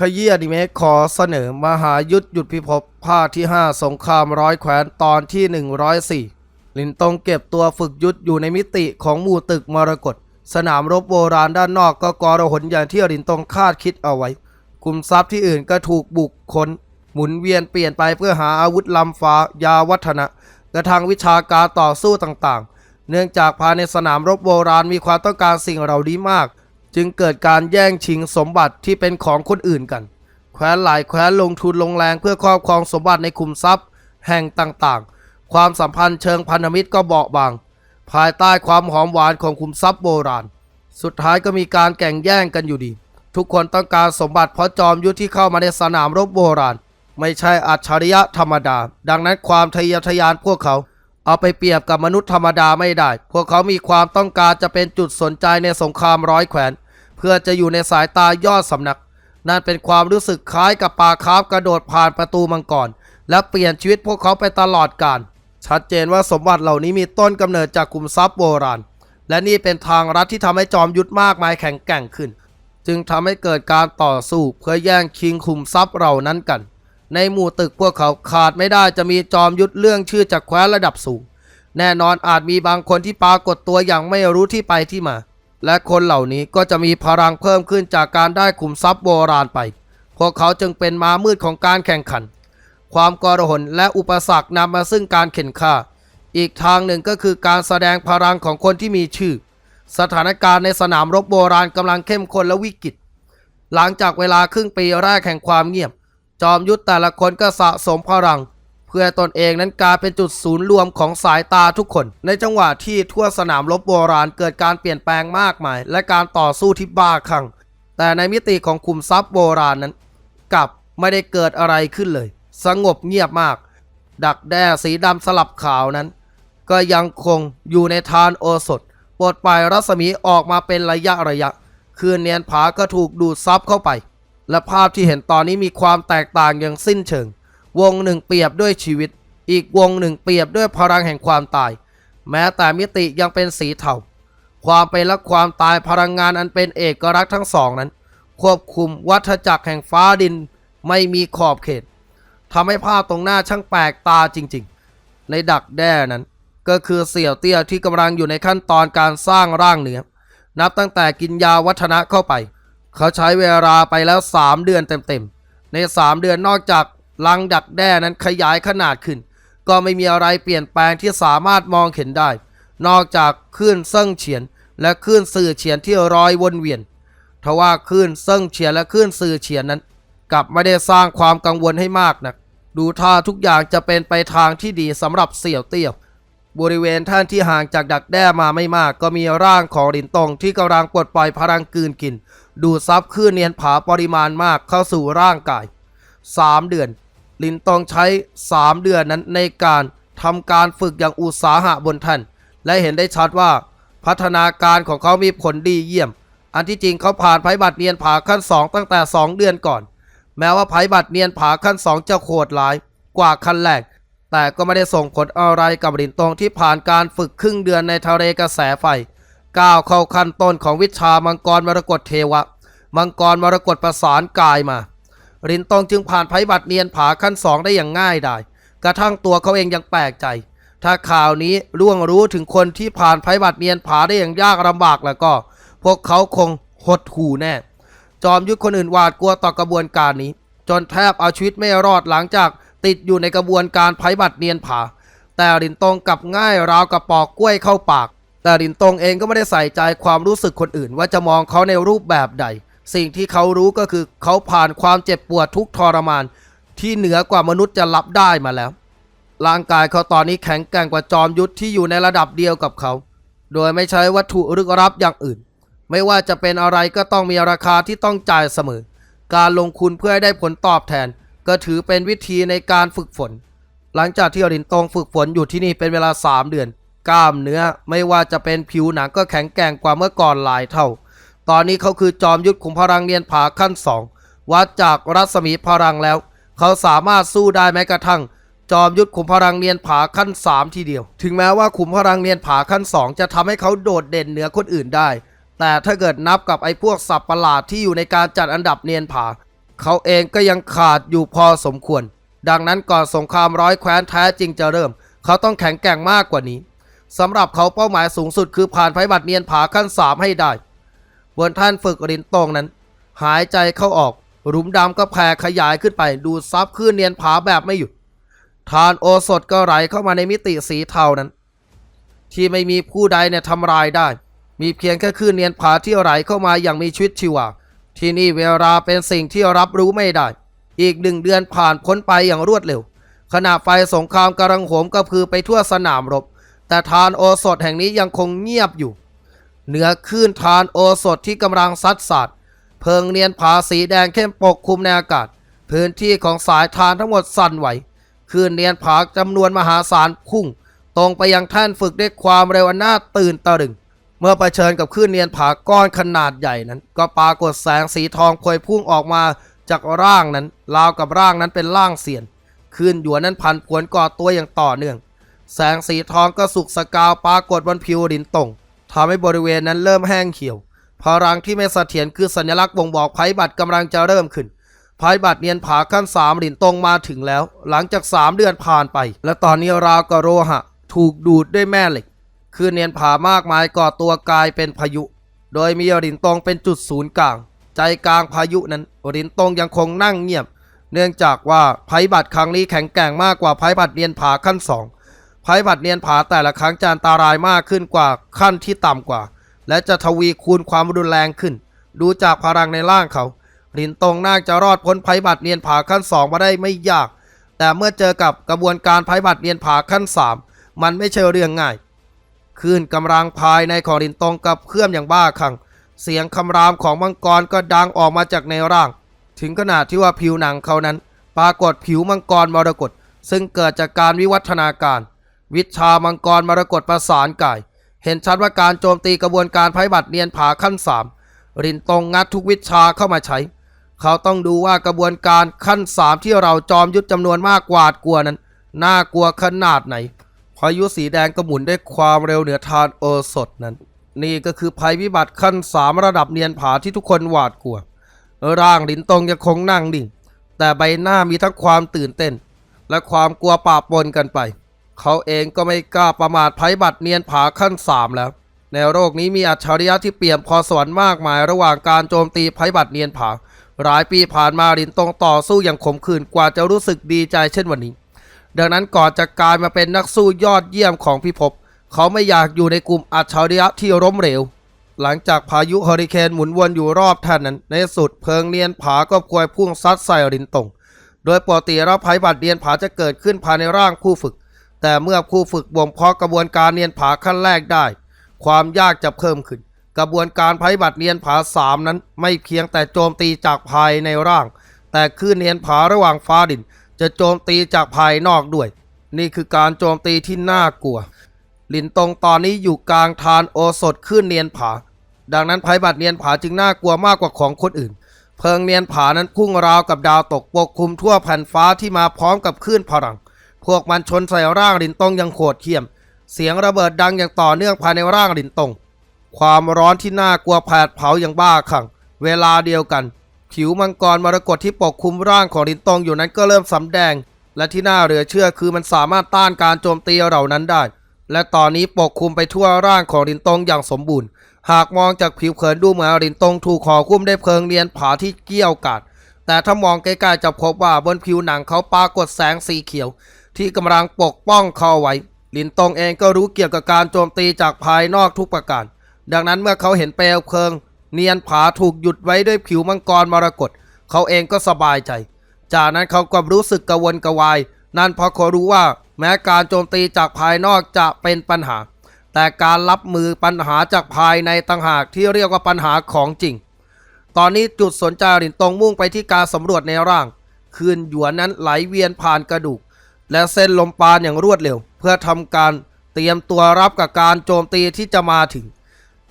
ขยี้อนิเมะขอเสนอมหายุทธหยุดพิภพภาคที่ 5 สงครามร้อยแขวนตอนที่ 104 ลินตงเก็บตัวฝึกยุทธอยู่ในมิติของหมู่ตึกมรกตสนามรบโบราณด้านนอกก็กอระหนอย่างที่ลินตงคาดคิดเอาไว้คุมทรัพย์ที่อื่นก็ถูกบุกค้น หมุนเวียนเปลี่ยนไปเพื่อหาอาวุธลำฟ้ายาวัฒนะ กระทางวิชาการต่อสู้ต่างๆ เนื่องจากภายในสนามรบโบราณมีความต้องการสิ่งเหล่านี้มาก จึงเกิดการแย่งชิงสมบัติที่เป็นของคนอื่นกัน แคว้นหลายแคว้นลงทุนลงแรงเพื่อครอบครองสมบัติในคุมทรัพย์ แห่งต่างๆ ความสัมพันธ์เชิงพันธมิตรก็เบาบาง ภายใต้ความหอมหวานของคุมทรัพย์โบราณ สุดท้ายก็มีการแข่งแย่งกันอยู่ดี ทุกคนต้องการสมบัติเพราะจอมยุทธที่เข้ามาในสนามรบโบราณ ไม่ใช่อัจฉริยะธรรมดา ดังนั้นความทะเยอทะยานพวกเขาเอาไปเปรียบกับมนุษย์ธรรมดาไม่ได้ พวกเขามีความต้องการจะเป็นจุดสนใจในสงครามร้อยแขวน เพื่อจะอยู่ในสายตายอดสำนัก นั่นเป็นความรู้สึกคล้ายกับปลาคาร์ฟกระโดดผ่านประตูมังกรและเปลี่ยนชีวิตพวกเขาไปตลอดกาลชัดเจนว่าสมบัติเหล่านี้มีต้นกำเนิดจากคุมทรัพย์โบราณ และนี่เป็นทางรัฐที่ทำให้จอมยุทธมากมายแข็งแกร่งขึ้น จึงทำให้เกิดการต่อสู้เพื่อแย่งชิงคุมทรัพย์เหล่านั้นกัน ในหมู่ตึกพวกเขาขาดไม่ได้จะมีจอมยุทธเรื่องชื่อจากแคว้นระดับสูง แน่นอนอาจมีบางคนที่ปรากฏตัวอย่างไม่รู้ที่ไปที่มา และคนเหล่านี้ก็จะมีพลังเพิ่มขึ้นจากการได้ขุมทรัพย์โบราณไป พวกเขาจึงเป็นม้ามืดของการแข่งขัน ความกรหนและอุปสรรคนำมาซึ่งการเข็นฆ่า อีกทางหนึ่งก็คือการแสดงพลังของคนที่มีชื่อ สถานการณ์ในสนามรบโบราณกำลังเข้มข้นและวิกฤต หลังจากเวลาครึ่งปีแรกแห่งความเงียบ จอมยุทธแต่ละคนก็สะสมพลัง เพื่อตนเองนั้นกลายเป็นจุดศูนย์รวมของสายตาทุกคน ในจังหวะที่ทั่วสนามรบโบราณเกิดการเปลี่ยนแปลงมากมาย และการต่อสู้ที่บ้าคลั่งแต่ในมิติของคุมทรัพย์โบราณนั้น กลับไม่ได้เกิดอะไรขึ้นเลย สงบเงียบมาก ดักแด้สีดำสลับขาวนั้น ก็ยังคงอยู่ในทานโอสถปลดปล่อยรัศมีออกมาเป็นระยะระยะ คืนเนียนผาก็ถูกดูดซับเข้าไป และภาพที่เห็นตอนนี้มีความแตกต่างอย่างสิ้นเชิง วงหนึ่งเปรียบด้วยชีวิต อีกวงหนึ่งเปรียบด้วยพลังแห่งความตาย แม้แต่มิติยังเป็นสีเทาความเป็นและความตายพลังงานอันเป็นเอกลักษณ์ทั้งสองนั้น ควบคุมวัฏจักรแห่งฟ้าดินไม่มีขอบเขตทำให้ภาพตรงหน้าช่างแปลกตาจริงๆ ในดักแด้นั้น ก็คือเสี่ยวเตี้ยที่กำลังอยู่ในขั้นตอนการสร้างร่างเนื้อนับตั้งแต่กินยาวัฒนะเข้าไป เขาใช้เวลาไปแล้ว 3 เดือนเต็มๆ ใน 3 เดือนนอกจาก ลังดักแด้นั้นขยายขนาดขึ้น ก็ไม่มีอะไรเปลี่ยนแปลงที่สามารถมองเห็นได้ นอกจากคลื่นเซิ่งเฉียน และคลื่นสื่อเฉียนที่รอยวนเวียนทว่าคลื่นเซิ่งเฉียนและคลื่นสื่อเฉียนนั้น กลับไม่ได้สร้างความกังวลให้มากนัก ดูท่าทุกอย่างจะเป็นไปทางที่ดีสำหรับเสี่ยวเตี้ยวบริเวณท่านที่ห่างจากดักแด้มาไม่มาก ก็มีร่างของลินตงที่กำลังปลดปล่อยพลังกืนกิน ดูดซับคลื่นเนียนผาปริมาณมากเข้าสู่ร่างกาย 3 เดือน ลินตองใช้ 3 เดือนนั้นในการทำการฝึกอย่างอุตสาหะบนท่าน และเห็นได้ชัดว่า พัฒนาการของเขามีผลดีเยี่ยม อันที่จริงเขาผ่านภัยบัตรเนียนผาขั้น 2 ตั้งแต่ 2 เดือนก่อน แม้ว่าภัยบัตรเนียนผาขั้น 2 จะโหดร้ายกว่าขั้นแรกแต่ก็ไม่ได้ส่งผลอะไรกับลินตงที่ผ่านการฝึกครึ่งเดือนในทะเลกระแสไฟก้าวเข้าขั้นต้นของวิชามังกรมรกตเทวะ มังกรมรกตประสานกายมา หลินตองจึงผ่านภัยบัตรเนียนผาขั้นสองได้อย่างง่ายดายกระทั่งตัวเขาเองยังแปลกใจ ถ้าข่าวนี้ล่วงรู้ถึงคนที่ผ่านภัยบัตรเนียนผาได้อย่างยากลำบากแล้วก็ พวกเขาคงหดหู่แน่ จอมยุทธคนอื่นหวาดกลัวต่อกระบวนการนี้ จนแทบเอาชีวิตไม่รอดหลังจากติดอยู่ในกระบวนการภัยบัตรเนียนผา แต่หลินตองกลับง่ายราวกับปอกกล้วยเข้าปาก แต่หลินตองเองก็ไม่ได้ใส่ใจความรู้สึกคนอื่น ว่าจะมองเขาในรูปแบบใด สิ่งที่เขารู้ก็คือเขาผ่านความเจ็บปวดทุกทรมาน ที่เหนือกว่ามนุษย์จะรับได้มาแล้ว ร่างกายเขาตอนนี้แข็งแกร่งกว่าจอมยุทธที่อยู่ในระดับเดียวกับเขา โดยไม่ใช้วัตถุลึกลับอย่างอื่น ไม่ว่าจะเป็นอะไรก็ต้องมีราคาที่ต้องจ่ายเสมอ การลงทุนเพื่อให้ได้ผลตอบแทน ก็ถือเป็นวิธีในการฝึกฝน หลังจากที่อรินตงฝึกฝนอยู่ที่นี่เป็นเวลา 3 เดือน กล้ามเนื้อไม่ว่าจะเป็นผิวหนังก็แข็งแกร่งกว่าเมื่อก่อนหลายเท่า ตอนนี้เขาคือจอมยุทธขุมพลังเนียนผาขั้นสองวัดจากรัศมีพลังแล้ว เขาสามารถสู้ได้แม้กระทั่ง จอมยุทธขุมพลังเนียนผาขั้น 3 ทีเดียว ถึงแม้ว่าขุมพลังเนียนผาขั้น 2 จะทำให้เขาโดดเด่นเหนือคนอื่นได้ แต่ถ้าเกิดนับกับไอ้พวกสับประหลาดที่อยู่ในการจัดอันดับเนียนผา เขาเองก็ยังขาดอยู่พอสมควร ดังนั้นก่อนสงครามร้อยแคว้นแท้จริงจะเริ่ม เขาต้องแข็งแกร่งมากกว่านี้สำหรับเขาเป้าหมายสูงสุดคือผ่านไฟบัตรเนียนผาขั้นสามให้ได้ บนท่านฝึกรินตรงนั้น หายใจเข้าออก หลุมดำก็แผ่ขยายขึ้นไป ดูซับขึ้นเนียนผาแบบไม่หยุดทานโอสถก็ไหลเข้ามาในมิติสีเทานั้น ที่ไม่มีผู้ใดเนี่ยทำลายได้ มีเพียงแค่คลื่นเนียนผาที่ไหลเข้ามาอย่างมีชีวิตชีวาที่นี่เวลาเป็นสิ่งที่รับรู้ไม่ได้ อีกหนึ่งเดือนผ่านพ้นไปอย่างรวดเร็ว ขณะไฟสงครามกำลังโหมกระพือไปทั่วสนามรบ แต่ทานโอสถแห่งนี้ยังคงเงียบอยู่ เหนือคลื่นทานโอสถที่กำลังซัดสาดเพิงเนียนผาสีแดงเข้มปกคลุมในอากาศ พื้นที่ของสายทานทั้งหมดสั่นไหวคลื่นเนียนผาจำนวนมหาศาลพุ่ง ตรงไปยังท่านฝึกด้วยความเร็วอันน่าตื่นตะลึง เมื่อเผชิญกับคลื่นเนียนผาก้อนขนาดใหญ่นั้น ก็ปรากฏแสงสีทองพวยพุ่งออกมาจากร่างนั้นราวกับร่างนั้นเป็นร่างเสียนคลื่นหยวนนั้นพันผวนก่อตัวอย่างต่อเนื่อง แสงสีทองก็สุกสกาวปรากฏบนผิวดินตรง ทำให้บริเวณนั้นเริ่มแห้งเขียว พลังที่ไม่เสถียรคือสัญลักษณ์บ่งบอกภัยบัตรกำลังจะเริ่มขึ้นภัยบัตรเนียนผาขั้นสามหลินตรงมาถึงแล้ว หลังจากสามเดือนผ่านไป และตอนนี้ราวกับโรหะ ถูกดูดด้วยแม่เหล็ก คือเนียนผามากมายก่อตัวกลายเป็นพายุ โดยมีหลินตรงเป็นจุดศูนย์กลาง ใจกลางพายุนั้นหลินตรงยังคงนั่งเงียบ เนื่องจากว่าภัยบัตรครั้งนี้แข็งแกร่งมากกว่าภัยบัตรเนียนผาขั้นสอง ภัยบัตรเนียนผาแต่ละครั้งจะอันตรายมากขึ้นกว่าขั้นที่ต่ำกว่า และจะทวีคูณความรุนแรงขึ้น ดูจากพลังในร่างเขาหลินตรงน่าจะรอดพ้นภัยบัตรเนียนผาขั้นสองมาได้ไม่ยาก แต่เมื่อเจอกับกระบวนการภัยบัตรเนียนผาขั้นสามมันไม่ใช่เรื่องง่ายคลื่นกำลังภายในของลินตงกับเคลื่อนอย่างบ้าคลั่งเสียงคำรามของมังกรก็ดังออกมาจากในร่าง ถึงขนาดที่ว่าผิวหนังเขานั้น ปรากฏผิวมังกรมรกตซึ่งเกิดจากการวิวัฒนาการ วิชามังกรมรกตประสานกาย เห็นชัดว่าการโจมตีกระบวนการภัยบัตรเนียนผาขั้นสามรินตรงงัดทุกวิชาเข้ามาใช้ เขาต้องดูว่ากระบวนการขั้นสามที่เราจอมยุทธจำนวนมากกวาดกลัวนั้น น่ากลัวขนาดไหนพายุสีแดงก็หมุนด้วยความเร็วเหนือทานโอสถนั้น นี่ก็คือภัยพิบัติขั้นสามระดับเนียนผาที่ทุกคนหวาดกลัว ร่างลินตรงยังคงนั่งดิ่ง แต่ใบหน้ามีทั้งความตื่นเต้น และความกลัวปะปนกันไป เขาเองก็ไม่กล้าประมาทภัยบัตรเนียนผาขั้นสามแล้ว ในโลกนี้มีอัจฉริยะที่เปี่ยมพอสวรรค์มากมาย ระหว่างการโจมตีภัยบัตรเนียนผา หลายปีผ่านมาลินตงต่อสู้อย่างขมขื่นกว่าจะรู้สึกดีใจเช่นวันนี้ ดังนั้นก่อนจะกลายมาเป็นนักสู้ยอดเยี่ยมของพิภพเขาไม่อยากอยู่ในกลุ่มอัจฉริยะที่ล้มเหลวหลังจากพายุเฮอริเคนหมุนวนอยู่รอบแท่านนั้น ในสุดเพลิงเนียนผาก็พวยพุ่งซัดใส่รินตง โดยปกติแล้วภัยบัตรเนียนผาจะเกิดขึ้นภายในร่างผู้ฝึก แต่เมื่อผู้ฝึกบ่มเพาะกระบวนการเนียนผาขั้นแรกได้ ความยากจะเพิ่มขึ้น กระบวนการภัยบัตรเนียนผาสามนั้น ไม่เพียงแต่โจมตีจากภายในร่าง แต่คือเนียนผาระหว่างฟ้าดิน จะโจมตีจากภายนอกด้วย นี่คือการโจมตีที่น่ากลัวลินตงตอนนี้อยู่กลางทานโอสถขึ้นเนียนผา ดังนั้นภัยบัตรเนียนผาจึงน่ากลัวมากกว่าของคนอื่นเพลิงเนียนผานั้นพุ่งราวกับดาวตกปกคลุมทั่วแผ่นฟ้าที่มาพร้อมกับคลื่นพลัง พวกมันชนใส่ร่างลินตงอย่างโหดเหี้ยม เสียงระเบิดดังอย่างต่อเนื่องภายในร่างลินตง ความร้อนที่น่ากลัวแผดเผาอย่างบ้าคลั่ง เวลาเดียวกัน ผิวมังกรมรกตที่ปกคลุมร่างของลินตงอยู่นั้นก็เริ่มสำแดง และที่น่าเหลือเชื่อคือมันสามารถต้านการโจมตีเหล่านั้นได้ และตอนนี้ปกคลุมไปทั่วร่างของลินตงอย่างสมบูรณ์ หากมองจากผิวเผินดูเหมือนลินตงถูกห่อคุ้มด้วยเพลิงเนียนผาที่เกี้ยวกาดแต่ถ้ามองใกล้ๆจะพบว่าบนผิวหนังเขาปรากฏแสงสีเขียว ที่กำลังปกป้องเขาไว้ ลินตงเองก็รู้เกี่ยวกับการโจมตีจากภายนอกทุกประการ ดังนั้นเมื่อเขาเห็นเปลวเพลิง เนียนผาถูกหยุดไว้ด้วยผิวมังกรมรกตเขาเองก็สบายใจ จากนั้นเขาก็รู้สึกกระวนกระวาย นั่นเพราะเขารู้ว่า แม้การโจมตีจากภายนอกจะเป็นปัญหา แต่การรับมือปัญหาจากภายในต่างหากที่เรียกว่าปัญหาของจริง ตอนนี้จุดสนใจหลินตงมุ่งไปที่การสำรวจในร่าง คืนหยวนนั้นไหลเวียนผ่านกระดูก และเส้นลมปราณอย่างรวดเร็ว เพื่อทำการเตรียมตัวรับกับการโจมตีที่จะมาถึง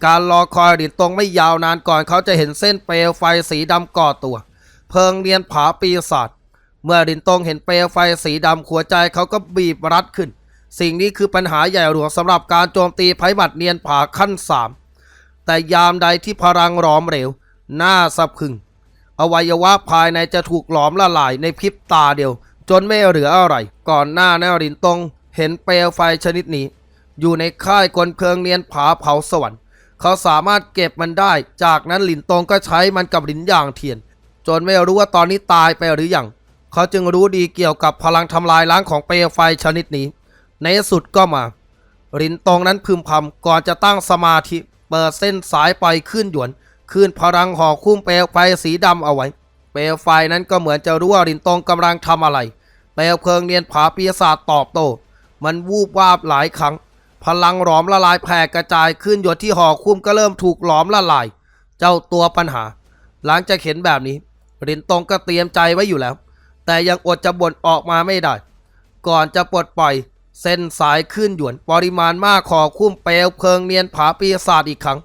การรอคอยหลินตรงไม่ยาวนานก่อนเขาจะเห็นเส้นเปลวไฟสีดำก่อตัว เพิงเนียนผาปีศาจเมื่อหลินตรงเห็นเปลวไฟสีดำหัวใจเขาก็บีบรัดขึ้น สิ่งนี้คือปัญหาใหญ่หลวงสำหรับการโจมตีภัยบัตรเนียนผาขั้นสามแต่ยามใดที่พลังหลอมเหลวหน้าสับขึงอวัยวะภายในจะถูกหลอมละลายในพริบตาเดียว จนไม่เหลืออะไร ก่อนหน้านารินตงเห็นเปลวไฟชนิดนี้ อยู่ในค่ายกลเพลิงเนียนผาเผาสวรรค์ เขาสามารถเก็บมันได้ จากนั้นหลินตงก็ใช้มันกับหลินย่างเทียน จนไม่รู้ว่าตอนนี้ตายไปหรือยังเขาจึงรู้ดีเกี่ยวกับพลังทำลายล้างของเปลวไฟชนิดนี้ ในสุดก็มารินตงนั้นพึมพำก่อนจะตั้งสมาธิเปิดเส้นสายไปขึ้นหยวน ขึ้นพลังห่อคุ้มเปลวไฟสีดำเอาไว้ เปลวไฟนั้นก็เหมือนจะรู้ว่ารินตงกำลังทำอะไร เปลวเพลิงเนียนผาปีศาจตอบโต้มันวูบวาบหลายครั้ง พลังหลอมละลายแผ่กระจายขึ้นหยดที่ห่อคุ้มก็เริ่มถูกหลอมละลาย เจ้าตัวปัญหา หลังจากเห็นแบบนี้รินตงก็เตรียมใจไว้อยู่แล้ว แต่ยังอดจะบ่นออกมาไม่ได้ ก่อนจะปลดปล่อย เส้นสายขึ้นหยวนปริมาณมากขอคุ้มเปลวเพลิงเนียนผาปีศาจอีกครั้ง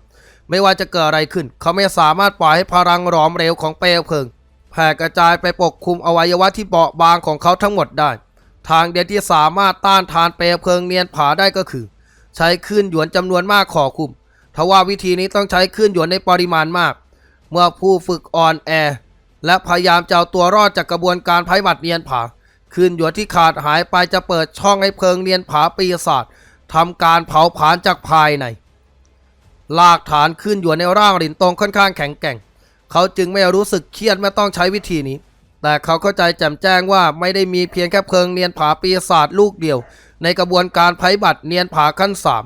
ไม่ว่าจะเกิดอะไรขึ้น เขาไม่สามารถปล่อยให้พลังหลอมเร็วของเปลวเพลิง แผ่กระจายไปปกคลุมอวัยวะที่เบาบางของเขาทั้งหมดได้ ทางเดียวที่สามารถต้านทานเปลวเพลิงเนียนผาได้ก็คือ ใช้คลื่นหยวนจำนวนมากขอคุมทว่าวิธีนี้ต้องใช้คลื่นหยวนในปริมาณมาก เมื่อผู้ฝึกอ่อนแอ และพยายามจะเอาตัวรอดจากกระบวนการภัยบัตรเนียนผาคืนหยวนที่ขาดหายไปจะเปิดช่องให้เพลิงเนียนผาปีศาจทำการเผาผลาญจากภายในลากฐานขึ้นหยวนในร่างหลินตรงค่อนข้างแข็งแกร่ง เขาจึงไม่รู้สึกเครียดเมื่อต้องใช้วิธีนี้ แต่เขาเข้าใจแจ่มแจ้งว่าไม่ได้มีเพียงแค่เพลิงเนียนผาปีศาจลูกเดียว ในกระบวนการภัยบัตรเนียนผาขั้นสาม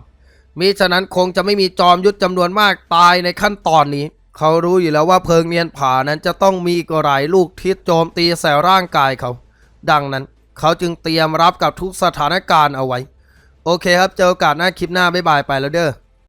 มิฉะนั้นคงจะไม่มีจอมยุทธจำนวนมากตายในขั้นตอนนี้ เขารู้อยู่แล้วว่าเพลิงเนียนผานั้นจะต้องมีอีกหลายลูกทิศโจมตีใส่ร่างกายเขา ดังนั้น เขาจึงเตรียมรับกับทุกสถานการณ์เอาไว้ โอเคครับเจอโอกาสหน้าคลิปหน้าบ๊ายบายไปแล้วเด้อ